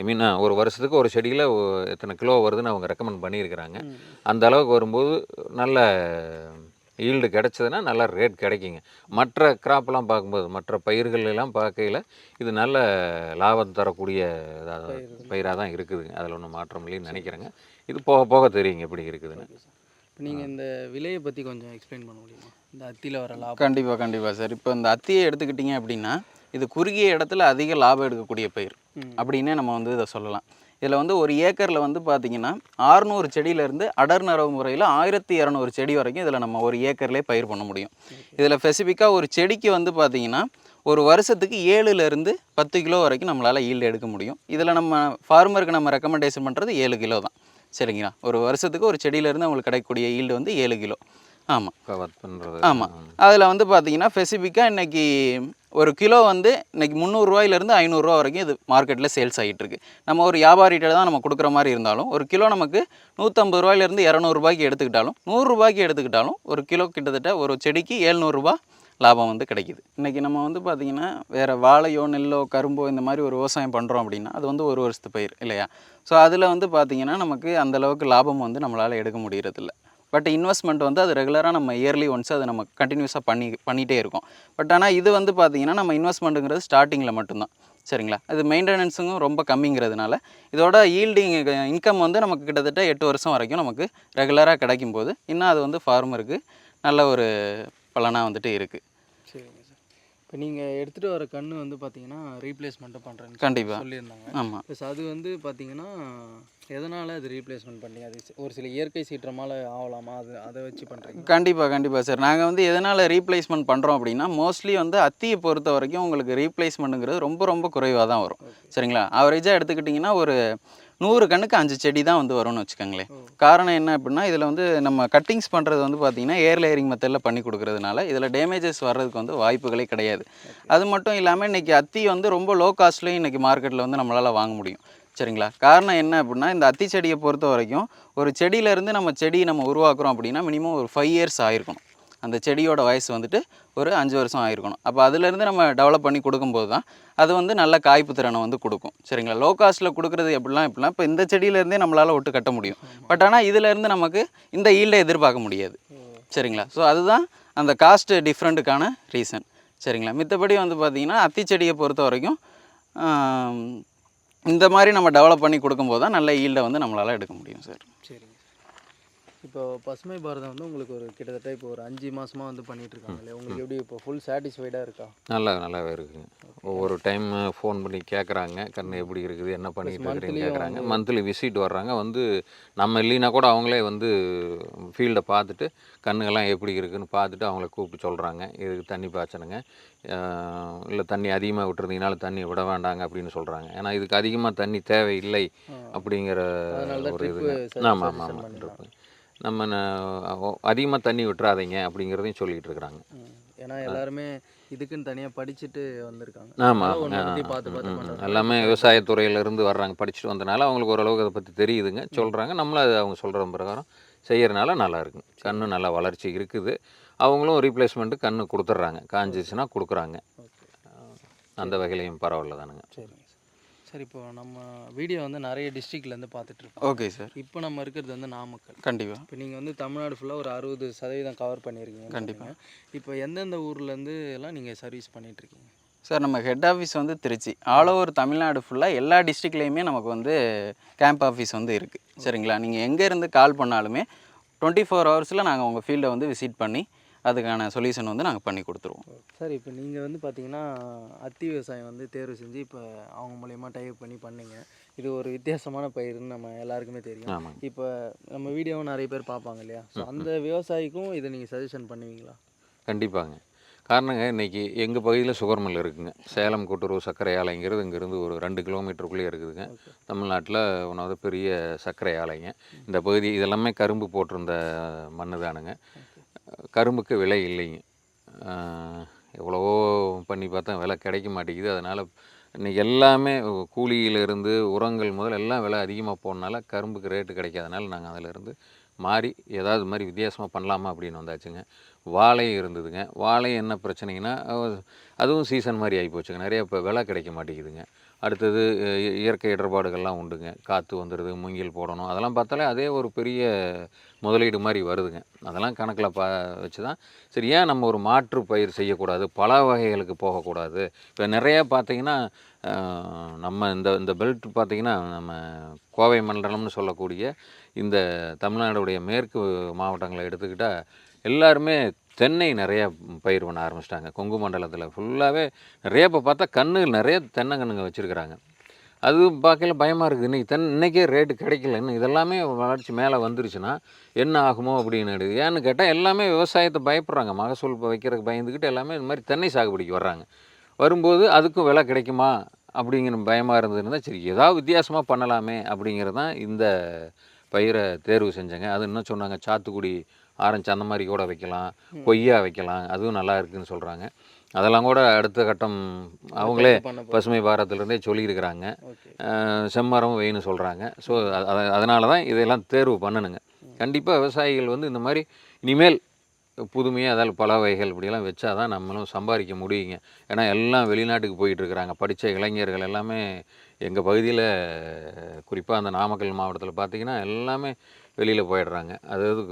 ஐ மீன் ஒரு வருஷத்துக்கு ஒரு செடியில் எத்தனை கிலோ வருதுன்னு அவங்க ரெக்கமெண்ட் பண்ணியிருக்கிறாங்க. அந்த அளவுக்கு வரும்போது நல்ல ஈல்டு கிடைச்சதுன்னா நல்ல ரேட் கிடைக்குங்க. மற்ற கிராப்லாம் பார்க்கும்போது மற்ற பயிர்கள் எல்லாம் பார்க்கையில் இது நல்ல லாபம் தரக்கூடிய பயிராக தான் இருக்குதுங்க. அதில் ஒன்றும் மாற்றம் இல்லைன்னு நினைக்கிறேங்க. இது போக போக தெரியுங்க எப்படி இருக்குதுன்னு. இப்போ நீங்கள் இந்த விலையை பற்றி கொஞ்சம் எக்ஸ்பிளைன் பண்ண முடியுமா? இந்த அத்தியில் வர லாபம். கண்டிப்பாக கண்டிப்பாக சார். இப்போ இந்த அத்தியை எடுத்துக்கிட்டிங்க அப்படின்னா இது குறுகிய இடத்துல அதிக லாபம் எடுக்கக்கூடிய பயிர். அப்படின்னே நம்ம வந்து இதை சொல்லலாம். இதில் வந்து ஒரு ஏக்கரில் வந்து பார்த்தீங்கன்னா ஆறுநூறு செடியிலேருந்து அடர் நரவு முறையில் ஆயிரத்தி இரநூறு செடி வரைக்கும் இதில் நம்ம ஒரு ஏக்கர்லேயே பயிர் பண்ண முடியும். இதில் ஸ்பெசிஃபிக்காக ஒரு செடிக்கு வந்து பார்த்தீங்கன்னா ஒரு வருஷத்துக்கு ஏழுலேருந்து பத்து கிலோ வரைக்கும் நம்மளால் ஈல்டு எடுக்க முடியும். இதில் நம்ம ஃபார்மருக்கு நம்ம ரெக்கமெண்டேஷன் பண்ணுறது ஏழு கிலோ தான். சரிங்களா? ஒரு வருஷத்துக்கு ஒரு செடியிலேருந்து அவங்களுக்கு கிடைக்கக்கூடிய ஈல்டு வந்து ஏழு கிலோ. ஆமாம் கவர் பண்ணுறது ஆமாம் அதில் வந்து பார்த்தீங்கன்னா ஸ்பெசிஃபிக்காக இன்னைக்கு ஒரு கிலோ வந்து இன்னைக்கு முந்நூறுரூவாயிலேருந்து ஐநூறுரூவா வரைக்கும் இது மார்க்கெட்டில் சேல்ஸ் ஆகிட்டு இருக்கு நம்ம ஒரு வியாபாரிகிட்ட தான் நம்ம கொடுக்குற மாதிரி இருந்தாலும் ஒரு கிலோ நமக்கு நூற்றம்பது ரூபாயிலேருந்து இரநூறுபாய்க்கு எடுத்துக்கிட்டாலும் நூறுரூபாய்க்கு எடுத்துக்கிட்டாலும் ஒரு கிலோ கிட்டத்தட்ட ஒரு செடிக்கு ஏழ்நூறுரூபா லாபம் வந்து கிடைக்குது. இன்றைக்கி நம்ம வந்து பார்த்திங்கன்னா வேறு வாழையோ நெல்லோ கரும்போ இந்த மாதிரி ஒரு விவசாயம் பண்ணுறோம் அப்படின்னா அது வந்து ஒரு வருஷத்து பயிர் இல்லையா? ஸோ அதில் வந்து பார்த்திங்கன்னா நமக்கு அந்த அளவுக்கு லாபம் வந்து நம்மளால் எடுக்க முடியறதில்ல. பட் இன்வெஸ்ட்மெண்ட் வந்து அது ரெகுலராக நம்ம இயர்லி ஒன்ஸ் அதை நம்ம கண்டினியூஸாக பண்ணி பண்ணிகிட்டே இருக்கோம். பட் ஆனால் இது வந்து பார்த்திங்கன்னா நம்ம இன்வெஸ்ட்மெண்ட்டுங்கிறது ஸ்டார்டிங்கில் மட்டும்தான். சரிங்களா? இது மெயின்டெனன்ஸுங்கும் ரொம்ப கம்மிங்கிறதுனால இதோட ஈல்டிங் இன்கம் வந்து நமக்கு கிட்டத்தட்ட எட்டு வருஷம் வரைக்கும் நமக்கு ரெகுலராக கிடைக்கும் போது இன்னும் அது வந்து ஃபார்மருக்கு நல்ல ஒரு பலனாக வந்துட்டு இருக்குது இப்போ நீங்கள் எடுத்துகிட்டு வர கன்று வந்து பார்த்தீங்கன்னா ரீப்ளேஸ்மெண்ட்டும் பண்ணுறேன்னு கண்டிப்பாக சொல்லியிருந்தாங்க. ஆமாம் ப்ளஸ் அது வந்து பார்த்தீங்கன்னா எதனால் அது ரீப்ளேஸ்மெண்ட் பண்ணீங்க? அது ஒரு சில இயற்கை சீற்றமால ஆகலாமா அது அதை வச்சு பண்ணுறீங்க கண்டிப்பாக கண்டிப்பாக சார். நாங்கள் வந்து எதனால் ரீப்ளேஸ்மெண்ட் பண்ணுறோம் அப்படின்னா மோஸ்ட்லி வந்து அத்தியை பொறுத்த வரைக்கும் உங்களுக்கு ரீப்ளேஸ்மெண்ட்டுங்கிறது ரொம்ப ரொம்ப குறைவாக தான் வரும். சரிங்களா? ஆவரேஜாக எடுத்துக்கிட்டிங்கன்னா ஒரு நூறு கண்ணுக்கு அஞ்சு செடி தான் வந்து வரும்னு வச்சுக்கோங்களேன். காரணம் என்ன அப்படின்னா இதில் வந்து நம்ம கட்டிங்ஸ் பண்ணுறது வந்து பார்த்திங்கன்னா ஏர் லேயரிங் மெத்தடில் பண்ணி கொடுக்கறதுனால இதில் டேமேஜஸ் வர்றதுக்கு வந்து வாய்ப்புகளே கிடையாது. அது மட்டும் இல்லாமல் இன்றைக்கி அத்தி வந்து ரொம்ப லோ காஸ்ட்லேயும் இன்றைக்கி மார்க்கெட்டில் வந்து நம்மளால் வாங்க முடியும். சரிங்களா? காரணம் என்ன அப்படின்னா இந்த அத்தி செடியை பொறுத்த வரைக்கும் ஒரு செடியிலேருந்து நம்ம செடி நம்ம உருவாக்குறோம் அப்படின்னா மினிமம் ஒரு ஃபைவ் இயர்ஸ் ஆயிருக்கணும். அந்த செடியோட வயசு வந்துட்டு ஒரு அஞ்சு வருஷம் ஆயிருக்கணும். அப்போ அதுலேருந்து நம்ம டெவலப் பண்ணி கொடுக்கும்போது தான் அது வந்து நல்ல காய்ப்பு திறனை வந்து கொடுக்கும். சரிங்களா? லோ காஸ்ட்டில் கொடுக்குறது எப்படிலாம் இப்படிலாம் இப்போ இந்த செடியிலேருந்தே நம்மளால் ஒட்டு கட்ட முடியும். பட் ஆனால் இதிலேருந்து நமக்கு இந்த ஈல்டை எதிர்பார்க்க முடியாது. சரிங்களா? ஸோ அதுதான் அந்த காஸ்ட் டிஃப்ரெண்ட்டுக்கான ரீசன் சரிங்களா? மித்தபடி வந்து பார்த்திங்கன்னா அத்தி செடியை பொறுத்த வரைக்கும் இந்த மாதிரி நம்ம டெவலப் பண்ணி கொடுக்கும்போது தான் நல்ல ஈல்டை வந்து நம்மளால் எடுக்க முடியும் சார். சரிங்க. இப்போ பசுமை பாரதம் வந்து உங்களுக்கு ஒரு கிட்டத்தட்ட இப்போ ஒரு அஞ்சு மாசமா வந்து பண்ணிட்டு இருக்காங்களே உங்களுக்கு எப்படி இப்போ ஃபுல் சாட்டிஸ்ஃபைடாக இருக்கா? நல்லா நல்லாவே இருக்குங்க ஒவ்வொரு டைம் ஃபோன் பண்ணி கேட்குறாங்க கண்ணு எப்படி இருக்குது என்ன பண்ணிட்டு இருக்கிறீங்க கேட்குறாங்க மந்த்லி விசிட் வர்றாங்க. வந்து நம்ம இல்லைன்னா கூட அவங்களே வந்து ஃபீல்டை பார்த்துட்டு கண்ணுங்கெல்லாம் எப்படி இருக்குன்னு பார்த்துட்டு அவங்கள கூப்பிட்டு சொல்கிறாங்க இதுக்கு தண்ணி பாய்ச்சணுங்க. இல்லை தண்ணி அதிகமாக விட்டுருந்தீங்கனாலும் தண்ணி விட வேண்டாங்க அப்படின்னு சொல்கிறாங்க ஏன்னா இதுக்கு அதிகமாக தண்ணி தேவையில்லை அப்படிங்கிற ஒரு suggestion ஆமாம் ஆமாம் ஆமாம் நம்ம அதிகமாக தண்ணி விட்டுறாதீங்க அப்படிங்கிறதையும் சொல்லிகிட்டு இருக்கிறாங்க. ஏன்னா எல்லாருமே இதுக்குன்னு தனியாக படிச்சுட்டு வந்திருக்காங்க. ஆமாம். எல்லாமே விவசாயத்துறையிலேருந்து வர்றாங்க. படிச்சுட்டு வந்தனால அவங்களுக்கு ஓரளவுக்கு அதை பற்றி தெரியுதுங்க. சொல்கிறாங்க நம்மளும் அது அவங்க சொல்கிற பிரகாரம் செய்யறதுனால நல்லா இருக்குங்க கண்ணு நல்லா வளர்ச்சி இருக்குது. அவங்களும் ரீப்ளேஸ்மெண்ட்டு கண்ணு கொடுத்துட்றாங்க. காஞ்சிச்சுன்னா கொடுக்குறாங்க. அந்த வகையிலையும் பரவாயில்ல தானுங்க. சார் சரி இப்போ நம்ம வீடியோ வந்து நிறைய டிஸ்ட்ரிக்ட்லேருந்து பார்த்துட்டு இருக்கோம். ஓகே சார் இப்போ நம்ம இருக்கிறது வந்து நாமக்கல். கண்டிப்பாக இப்போ நீங்கள் வந்து தமிழ்நாடு ஃபுல்லாக ஒரு அறுபது சதவீதம் கவர் பண்ணியிருக்கீங்க கண்டிப்பா. இப்போ எந்தெந்த ஊர்லேருந்து எல்லாம் நீங்கள் சர்வீஸ் பண்ணிட்டு இருக்கீங்க? சார் நம்ம ஹெட் ஆஃபீஸ் வந்து திருச்சி. ஆல் ஓவர் தமிழ்நாடு ஃபுல்லாக எல்லா டிஸ்ட்ரிக்ட்லேயுமே நமக்கு வந்து கேம்ப் ஆஃபீஸ் வந்து இருக்குது சரிங்களா? நீங்கள் எங்கே இருந்து கால் பண்ணாலுமே டுவெண்ட்டி ஃபோர் ஹவர்ஸில் நாங்கள் உங்கள் ஃபீல்டை வந்து விசிட் பண்ணி அதுக்கான சொல்யூஷன் வந்து நாங்கள் பண்ணி கொடுத்துருவோம். சார் இப்போ நீங்கள் வந்து பார்த்தீங்கன்னா அத்தி விவசாயம் வந்து தேர்வு செஞ்சு இப்போ அவங்க மூலயமா டைப் பண்ணி பண்ணீங்க. இது ஒரு வித்தியாசமான பயிர்னு நம்ம எல்லாருக்குமே தெரியும். இப்போ நம்ம வீடியோவும் நிறைய பேர் பார்ப்பாங்க இல்லையா? ஸோ அந்த விவசாயிக்கும் இதை நீங்கள் சஜஷன் பண்ணுவீங்களா? கண்டிப்பாங்க. காரணங்க இன்னைக்கு எங்கள் பகுதியில் சுகர் மில் இருக்குதுங்க சேலம் கூட்டுறவு சர்க்கரை ஆலைங்கிறது இங்கேருந்து ஒரு ரெண்டு கிலோமீட்டருக்குள்ளேயே இருக்குதுங்க. தமிழ்நாட்டில் ஒன்றாவது பெரிய சர்க்கரை ஆலைங்க. இந்த பகுதி இதெல்லாமே கரும்பு போட்டிருந்த மண்ணு தானுங்க. கரும்புக்கு விலை இல்லைங்க எவ்வளவோ பண்ணி பார்த்தா விலை கிடைக்க மாட்டேங்குது. அதனால் இன்றைக்கி எல்லாமே கூலியிலிருந்து உரங்கள் முதல் எல்லாம் விலை அதிகமாக போனனால கரும்புக்கு ரேட்டு கிடைக்காதனால நாங்கள் அதிலிருந்து மாறி ஏதாவது மாதிரி வித்தியாசமாக பண்ணலாமா அப்படின்னு வந்தாச்சுங்க. வாழை இருந்ததுங்க. வாழை என்ன பிரச்சனைங்கன்னா அதுவும் சீசன் மாதிரி ஆகி போச்சுங்க. நிறைய இப்போ விலை கிடைக்க மாட்டேங்குதுங்க. அடுத்தது இ- இயற்கை இடர்பாடுகள்லாம் உண்டுங்க. காற்று வந்துடுது மூங்கில் போடணும். அதெல்லாம் பார்த்தாலே அதே ஒரு பெரிய முதலீடு மாதிரி வருதுங்க. அதெல்லாம் கணக்கில் பா வச்சு தான் சரி ஏன் நம்ம ஒரு மாற்று பயிர் செய்யக்கூடாது? பல வகைகளுக்கு போகக்கூடாது. இப்போ நிறையா பார்த்தீங்கன்னா நம்ம இந்த இந்த பெல்ட் பார்த்திங்கன்னா நம்ம கோவை மண்டலம்னு சொல்லக்கூடிய இந்த தமிழ்நாடுடைய மேற்கு மாவட்டங்களை எடுத்துக்கிட்டால் எல்லாருமே தென்னை நிறையா பயிர் பண்ண ஆரம்பிச்சிட்டாங்க. கொங்கு மண்டலத்தில் ஃபுல்லாகவே நிறைய இப்போ பார்த்தா கன்று நிறைய தென்னங்கன்றுங்க வச்சுருக்குறாங்க. அது பார்க்கல பயமாக இருக்குது. இன்றைக்கி தென் இன்றைக்கே ரேட்டு கிடைக்கல இன்னும் இதெல்லாமே வளர்ச்சி மேலே வந்துருச்சுன்னா என்ன ஆகுமோ அப்படின்னு. ஏன்னு கேட்டால் எல்லாமே விவசாயத்தை பயப்படுறாங்க. மகசூல் வைக்கிறதுக்கு பயந்துக்கிட்டு எல்லாமே இந்த மாதிரி தென்னை சாகுபடிக்கு வர்றாங்க. வரும்போது அதுக்கும் விலை கிடைக்குமா அப்படிங்கிற பயமாக இருந்ததுன்னா சரி ஏதாவது வித்தியாசமாக பண்ணலாமே அப்படிங்கிறது தான் இந்த பயிரை தேர்வு செஞ்சேங்க. அது இன்னும் சொன்னாங்க? சாத்துக்குடி ஆரஞ்சு அந்த மாதிரி கூட வைக்கலாம். கொய்யா வைக்கலாம். அதுவும் நல்லா இருக்குன்னு சொல்கிறாங்க அதெல்லாம் கூட அடுத்த கட்டம் அவங்களே பசுமை பாரத்திலிருந்தே சொல்லியிருக்கிறாங்க. செம்மரம் வெயின்னு சொல்கிறாங்க ஸோ அதனால தான் இதெல்லாம் தேர்வு பண்ணணுங்க. கண்டிப்பாக விவசாயிகள் வந்து இந்த மாதிரி இனிமேல் புதுமையாக அதாவது பல வகைகள் இப்படியெல்லாம் வச்சா தான் நம்மளும் சம்பாதிக்க முடியுங்க. ஏன்னா எல்லாம் வெளிநாட்டுக்கு போயிட்டு இருக்கிறாங்க படித்த இளைஞர்கள் எல்லாமே எங்கள் பகுதியில் குறிப்பாக அந்த நாமக்கல் மாவட்டத்தில் பார்த்தீங்கன்னா எல்லாமே வெளியில் போயிடுறாங்க. அதாவது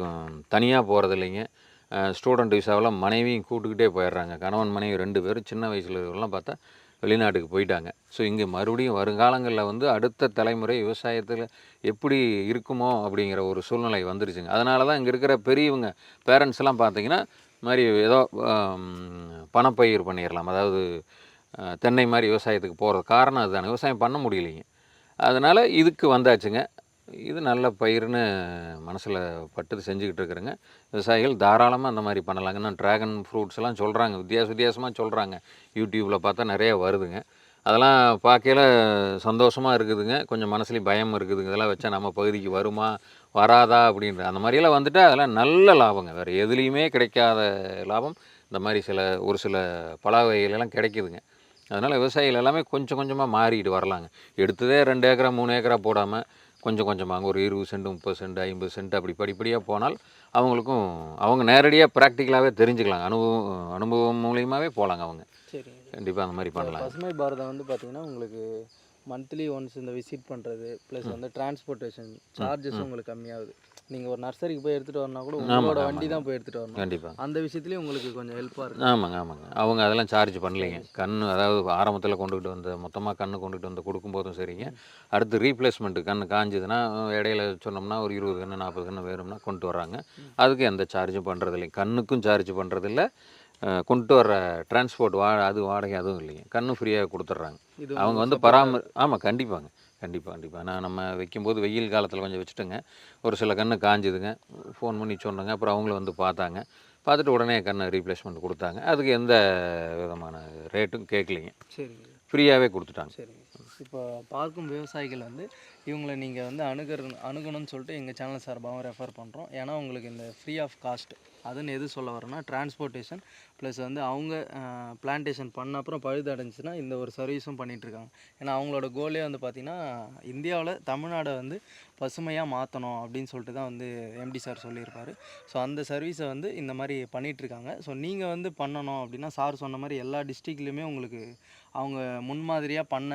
தனியாக போகிறது இல்லைங்க ஸ்டூடெண்ட் விசாவில் மனைவியும் கூட்டுக்கிட்டே போயிடுறாங்க. கணவன் மனைவி ரெண்டு பேரும் சின்ன வயசில் இருக்கிறவங்களாம் பார்த்தா வெளிநாட்டுக்கு போயிட்டாங்க. ஸோ இங்கே மறுபடியும் வருங்காலங்களில் வந்து அடுத்த தலைமுறை விவசாயத்தில் எப்படி இருக்குமோ அப்படிங்கிற ஒரு சூழ்நிலை வந்துருச்சுங்க. அதனால தான் இங்கே இருக்கிற பெரியவங்க பேரண்ட்ஸ் எல்லாம் பார்த்தீங்கன்னா மாதிரி ஏதோ பணப்பயிர் பண்ணிடலாம். அதாவது தென்னை மாதிரி விவசாயத்துக்கு போகிறது காரணம் அதுதானே. விவசாயம் பண்ண முடியலைங்க. அதனால் இதுக்கு வந்தாச்சுங்க. இது நல்ல பயிர்னு மனசில் பட்டு செஞ்சுக்கிட்டு இருக்கிறேங்க. விவசாயிகள் தாராளமாக அந்த மாதிரி பண்ணலாங்க. இன்னும் ட்ராகன் ஃப்ரூட்ஸ் எல்லாம் சொல்கிறாங்க வித்தியாச வித்தியாசமாக சொல்கிறாங்க யூடியூப்பில் பார்த்தா நிறைய வருதுங்க. அதெல்லாம் பார்க்கையில சந்தோஷமாக இருக்குதுங்க. கொஞ்சம் மனசுலேயும் பயம் இருக்குதுங்க. இதெல்லாம் வச்சா நம்ம பகுதிக்கு வருமா வராதா அப்படின்ற அந்த மாதிரியெல்லாம் வந்துட்டு அதெல்லாம் நல்ல லாபங்க. வேறு எதுலேயுமே கிடைக்காத லாபம். இந்த மாதிரி சில ஒரு சில பல வகைகளெல்லாம் கிடைக்குதுங்க. அதனால் விவசாயிகள் எல்லாமே கொஞ்சம் கொஞ்சமாக மாறிட்டு வரலாங்க. எடுத்ததே ரெண்டு ஏக்கரா மூணு ஏக்கரா போடாமல் கொஞ்சம் கொஞ்சமாக ஒரு இருபது சென்ட் முப்பது சென்ட் ஐம்பது சென்ட் அப்படி படிப்படியாக போனால் அவங்களுக்கும் அவங்க நேரடியாக ப்ராக்டிக்கலாகவே தெரிஞ்சுக்கலாங்க. அனுபவம் அனுபவம் மூலியமாகவே போகலாங்க அவங்க. சரிங்க கண்டிப்பாக அந்த மாதிரி பண்ணலாம். பசுமை பாரதம் வந்து பார்த்தீங்கன்னா உங்களுக்கு மந்த்லி ஒன்ஸ் இந்த விசிட் பண்ணுறது ப்ளஸ் வந்து டிரான்ஸ்போர்ட்டேஷன் சார்ஜஸ் உங்களுக்கு கம்மியாகுது. நீங்கள் ஒரு நர்சரிக்கு போய் எடுத்துகிட்டு வரனா கூட உங்களோட வண்டி தான் போய் எடுத்துகிட்டு வரணும். கண்டிப்பாக அந்த விஷயத்துலேயும் உங்களுக்கு கொஞ்சம் ஹெல்ப்பாக இருக்கும் ஆமாங்க ஆமாங்க. அவங்க அதெல்லாம் சார்ஜ் பண்ணலைங்க. கண் அதாவது ஆரம்பத்தில் கொண்டுகிட்டு வந்த மொத்தமாக கண்ணு கொண்டுகிட்டு வந்து கொடுக்கும்போதும் சரிங்க. அடுத்து ரீப்ளேஸ்மெண்ட்டு கண் காஞ்சதுன்னா இடையில சொன்னோம்னா ஒரு இருபது கன்று நாற்பது கன்று வேணும்னா கொண்டு வர்றாங்க. அதுக்கு எந்த சார்ஜும் பண்ணுறது இல்லைங்க கண்ணுக்கும் சார்ஜ் பண்ணுறதில்ல கொண்டு வர்ற டிரான்ஸ்போர்ட் வா அது வாடகை அதுவும் இல்லைங்க. கண்ணு ஃப்ரீயாக கொடுத்துட்றாங்க. அவங்க வந்து பராமரி ஆமாம் கண்டிப்பாங்க. கண்டிப்பாக கண்டிப்பாக நான் நம்ம வைக்கும்போது வெயில் காலத்தில் கொஞ்சம் வச்சுட்டுங்க. ஒரு சில கன்று காஞ்சுதுங்க. ஃபோன் பண்ணி சொன்னங்க. அப்புறம் அவங்களும் வந்து பார்த்தாங்க. பார்த்துட்டு உடனே கண்ணை ரீப்ளேஸ்மெண்ட் கொடுத்தாங்க. அதுக்கு எந்த விதமான ரேட்டும் கேட்கலிங்க. சரிங்க. ஃப்ரீயாகவே கொடுத்துட்டாங்க. சரிங்க. இப்போ பார்க்கும் விவசாயிகள் வந்து இவங்களை நீங்கள் வந்து அணுகிற அணுகணும்னு சொல்லிட்டு எங்கள் சேனல் சார்பாகவும் ரெஃபர் பண்ணுறோம் ஏன்னா உங்களுக்கு இந்த ஃப்ரீ ஆஃப் காஸ்ட் அதுன்னு எது சொல்ல வரேன்னா டிரான்ஸ்போர்ட்டேஷன் ப்ளஸ் வந்து அவங்க பிளான்டேஷன் பண்ண அப்புறம் பழுது இந்த ஒரு சர்வீஸும் பண்ணிகிட்ருக்காங்க ஏன்னா அவங்களோட கோலே வந்து பார்த்திங்கன்னா இந்தியாவில் தமிழ்நாடை வந்து பசுமையாக மாற்றணும் அப்படின்னு சொல்லிட்டு தான் வந்து எம்டி சார் சொல்லியிருப்பார். ஸோ அந்த சர்வீஸை வந்து இந்த மாதிரி பண்ணிகிட்ருக்காங்க ஸோ நீங்கள் வந்து பண்ணணும் அப்படின்னா சார் சொன்ன மாதிரி எல்லா டிஸ்ட்ரிக்ட்லேயுமே உங்களுக்கு அவங்க முன்மாதிரியாக பண்ண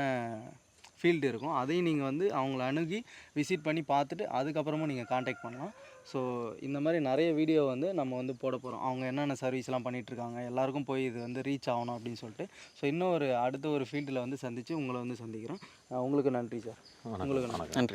ஃபீல்டு இருக்கும். அதையும் நீங்கள் வந்து அவங்கள அணுகி விசிட் பண்ணி பார்த்துட்டு அதுக்கப்புறமும் நீங்கள் காண்டாக்ட் பண்ணலாம். ஸோ இந்த மாதிரி நிறைய வீடியோ வந்து நம்ம வந்து போட போகிறோம் அவங்க என்னென்ன சர்வீஸ்லாம் பண்ணிகிட்ருக்காங்க எல்லாருக்கும் போய் இது வந்து ரீச் ஆகணும் அப்படின்னு சொல்லிட்டு. ஸோ இன்னும் ஒரு அடுத்த ஒரு ஃபீல்டில் வந்து சந்தித்து உங்களை வந்து சந்திக்கிறோம். உங்களுக்கு நன்றி சார் உங்களுக்கு நன்றி. நன்றி